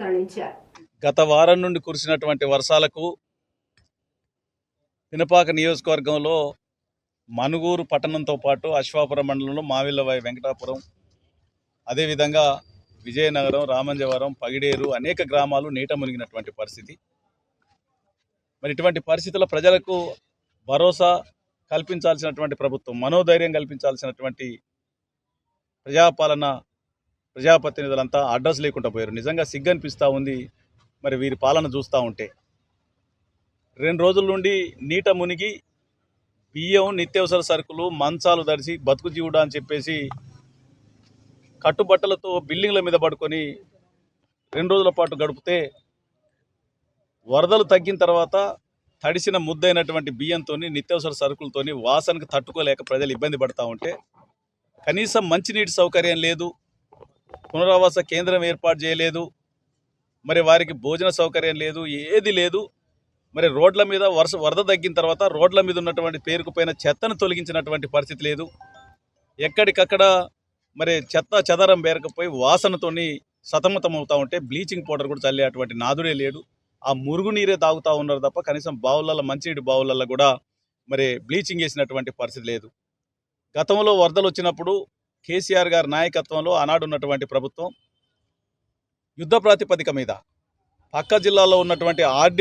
తరలించారు గత వారం నుండి కురిసినటువంటి వర్షాలకు పినపాక నియోజకవర్గంలో మనుగూరు పట్టణంతో పాటు అశ్వాపురం మండలంలో మావిల్లవాయి వెంకటాపురం అదేవిధంగా విజయనగరం రామంజవరం పగిడేరు అనేక గ్రామాలు నీట మునిగినటువంటి పరిస్థితి. మరి ఇటువంటి పరిస్థితుల ప్రజలకు భరోసా కల్పించాల్సినటువంటి ప్రభుత్వం మనోధైర్యం కల్పించాల్సినటువంటి ప్రజాపాలన ప్రజాప్రతినిధులంతా అడ్రస్ లేకుండా పోయారు. నిజంగా సిగ్గనిపిస్తూ ఉంది మరి వీరి పాలన చూస్తూ ఉంటే. రెండు రోజుల నుండి నీట మునిగి బియ్యం నిత్యావసర సరుకులు మంచాలు దరిచి బతుకు జీవుడా అని చెప్పేసి కట్టుబట్టలతో బిల్డింగ్ల మీద పడుకొని రెండు రోజుల పాటు గడిపితే వరదలు తగ్గిన తర్వాత తడిసిన ముద్దైనటువంటి బియ్యంతో నిత్యావసర సరుకులతోని వాసనకు తట్టుకోలేక ప్రజలు ఇబ్బంది పడతా ఉంటే కనీసం మంచినీటి సౌకర్యం లేదు. పునరావాస కేంద్రం ఏర్పాటు చేయలేదు. మరి వారికి భోజన సౌకర్యం లేదు ఏది లేదు. మరి రోడ్ల మీద వర్ష వరద తగ్గిన తర్వాత రోడ్ల మీద ఉన్నటువంటి పేరుకుపోయిన చెత్తను తొలగించినటువంటి పరిస్థితి లేదు. ఎక్కడికక్కడ మరి చెత్త చెదరం పేరకపోయి వాసనతోని సతమతం అవుతూ ఉంటే బ్లీచింగ్ పౌడర్ కూడా చల్లే అటువంటి నాదుడే లేడు. ఆ మురుగు నీరే తాగుతూ ఉన్నారు తప్ప కనీసం బావులలో మంచినీటి బావులలో కూడా మరి బ్లీచింగ్ వేసినటువంటి పరిస్థితి లేదు. గతంలో వరదలు వచ్చినప్పుడు కేసీఆర్ గారి నాయకత్వంలో ఆనాడు ఉన్నటువంటి ప్రభుత్వం యుద్ధ ప్రాతిపదిక మీద పక్క జిల్లాలో ఉన్నటువంటి ఆర్డీ